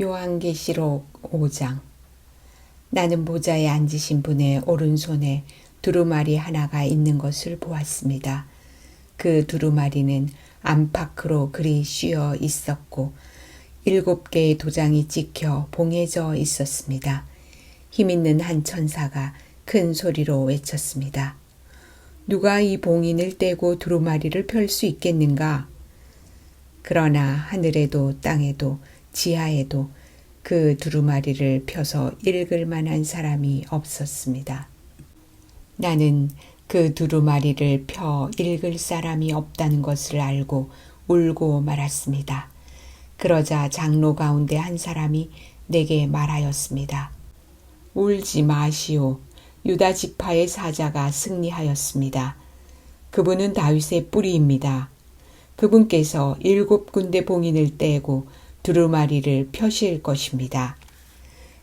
요한계시록 5장 나는 보좌에 앉으신 분의 오른손에 두루마리 하나가 있는 것을 보았습니다. 그 두루마리는 안팎으로 그리 씌어 있었고 일곱 개의 도장이 찍혀 봉해져 있었습니다. 힘 있는 한 천사가 큰 소리로 외쳤습니다. 누가 이 봉인을 떼고 두루마리를 펼 수 있겠는가? 그러나 하늘에도 땅에도 지하에도 그 두루마리를 펴서 읽을 만한 사람이 없었습니다. 나는 그 두루마리를 펴 읽을 사람이 없다는 것을 알고 울고 말았습니다. 그러자 장로 가운데 한 사람이 내게 말하였습니다. 울지 마시오. 유다 지파의 사자가 승리하였습니다. 그분은 다윗의 뿌리입니다. 그분께서 일곱 군데 봉인을 떼고 두루마리를 펴실 것입니다.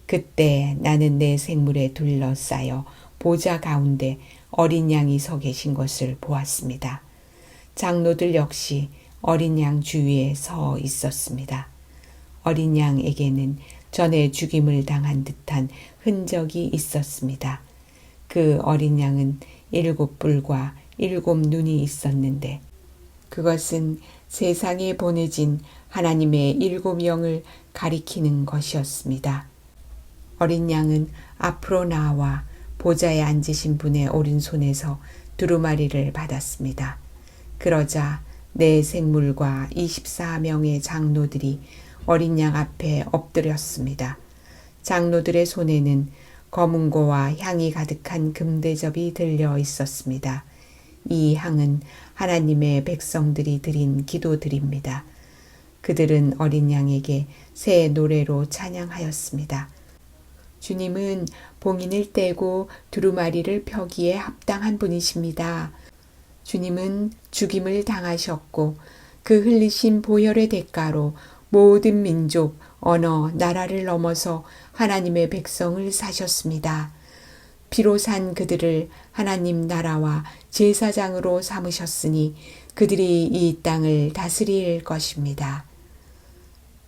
그때 나는 내 생물에 둘러싸여 보좌 가운데 어린 양이 서 계신 것을 보았습니다. 장로들 역시 어린 양 주위에 서 있었습니다. 어린 양에게는 전에 죽임을 당한 듯한 흔적이 있었습니다. 그 어린 양은 일곱 뿔과 일곱 눈이 있었는데 그것은 세상에 보내진 하나님의 일곱 영을 가리키는 것이었습니다. 어린 양은 앞으로 나와 보좌에 앉으신 분의 오른손에서 두루마리를 받았습니다. 그러자 내 생물과 24명의 장로들이 어린 양 앞에 엎드렸습니다. 장로들의 손에는 검은고와 향이 가득한 금대접이 들려 있었습니다. 이 향은 하나님의 백성들이 드린 기도드립니다. 그들은 어린 양에게 새 노래로 찬양하였습니다. 주님은 봉인을 떼고 두루마리를 펴기에 합당한 분이십니다. 주님은 죽임을 당하셨고 그 흘리신 보혈의 대가로 모든 민족, 언어, 나라를 넘어서 하나님의 백성을 사셨습니다. 피로 산 그들을 하나님 나라와 제사장으로 삼으셨으니 그들이 이 땅을 다스릴 것입니다.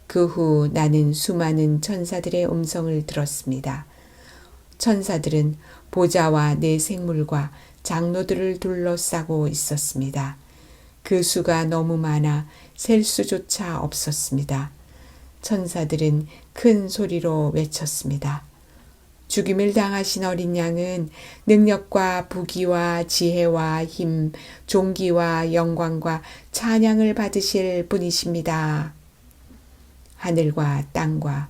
그 후 나는 수많은 천사들의 음성을 들었습니다. 천사들은 보좌와 내 생물과 장로들을 둘러싸고 있었습니다. 그 수가 너무 많아 셀 수조차 없었습니다. 천사들은 큰 소리로 외쳤습니다. 죽임을 당하신 어린 양은 능력과 부귀와 지혜와 힘, 종기와 영광과 찬양을 받으실 분이십니다. 하늘과 땅과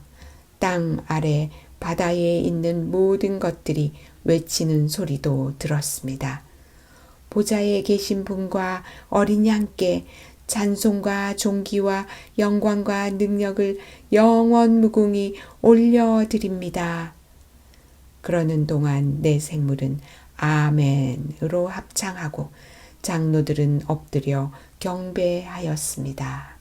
땅 아래 바다에 있는 모든 것들이 외치는 소리도 들었습니다. 보좌에 계신 분과 어린 양께 찬송과 존귀와 영광과 능력을 영원 무궁히 올려드립니다. 그러는 동안 내 생물은 아멘으로 합창하고 장로들은 엎드려 경배하였습니다.